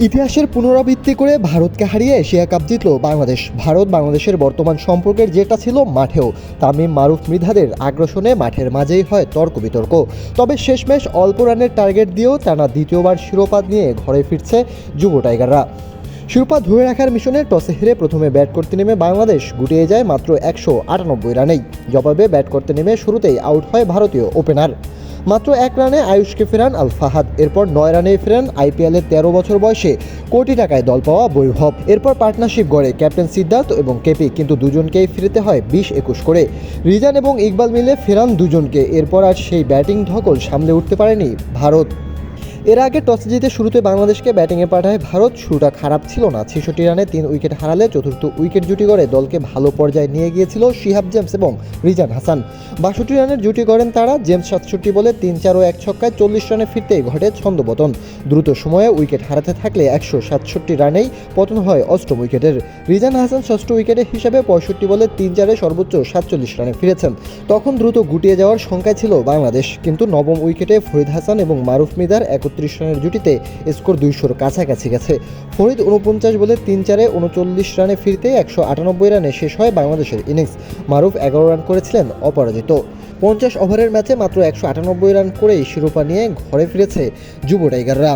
ইতিহাসের পুনরাবৃত্তি করে ভারতকে হারিয়ে এশিয়া কাপ জিতল বাংলাদেশ। ভারত বাংলাদেশের বর্তমান সম্পর্কের যেটা ছিল মাঠেও। তামিম মারুফ মৃধাদের আগ্রাসনে মাঠের মাঝেই হয় তর্ক বিতর্ক। তবে শেষমেশ অল্প রানের টার্গেট দিয়েও টানা দ্বিতীয়বার শিরোপা নিয়ে ঘরে ফিরছে যুব টাইগাররা। শিরোপা ধরে রাখার মিশনে টসে হেরে প্রথমে ব্যাট করতে নেমে বাংলাদেশ, গুটিয়ে যায় মাত্র একশো আটানব্বই রানেই। জবাবে ব্যাট করতে নেমে শুরুতেই আউট হয় ভারতীয় ওপেনার। মাত্র এক রানে আয়ুষকে ফেরান আল ফাহাদ এরপর নয় রানে ফেরান আইপিএলের তেরো বছর বয়সে কোটি টাকায় দল পাওয়া বৈভব। এরপর পার্টনারশিপ গড়ে ক্যাপ্টেন সিদ্ধার্থ এবং কেপি, কিন্তু দুজনকেই ফিরতে হয় বিশ একুশ করে। রিজান এবং ইকবাল মিলে ফেরান দুজনকে। এরপর আর সেই ব্যাটিং ধকল সামলে উঠতে পারেনি ভারত। এর আগে টস জিতে শুরুতে বাংলাদেশকে ব্যাটিংয়ে পাঠায় ভারত, শুরুটা খারাপ ছিল না। ছেষট্টি রানে তিন উইকেট হারালে চতুর্থ উইকেট জুটি করে দলকে ভালো পর্যায়ে নিয়ে গিয়েছিল শিহাব জেমস এবং রিজান হাসান। বাষট্টি রানের জুটি করেন তারা, জেমস সাতষট্টি বলে তিন চার ও এক ছক্কায় চল্লিশ রানে ফিরতেই ঘটে ছন্দপতন দ্রুত সময়ে উইকেট হারাতে থাকলে একশো সাতষট্টি রানেই পতন হয় অষ্টম উইকেটের। রিজান হাসান ষষ্ঠ উইকেটের হিসাবে পঁয়ষট্টি বলে তিন চারে সর্বোচ্চ সাতচল্লিশ রানে ফিরেছেন। তখন দ্রুত গুটিয়ে যাওয়ার শঙ্কায় ছিল বাংলাদেশ, কিন্তু নবম উইকেটে ফরিদ হাসান এবং মারুফ মিদার একত্রিশ রানের জুটিতে স্কোর দুইশোর কাছাকাছি গেছে। ফরিদ উনপঞ্চাশ বলে তিন চারে উনচল্লিশ রানে ফিরতে একশো আটানব্বই রানে শেষ হয় বাংলাদেশের ইনিংস। মারুফ এগারো রান করেছিলেন অপরাজিত। পঞ্চাশ ওভারের ম্যাচে মাত্র একশো আটানব্বই রান করেই শিরোপা নিয়ে ঘরে ফিরেছে যুব টাইগাররা।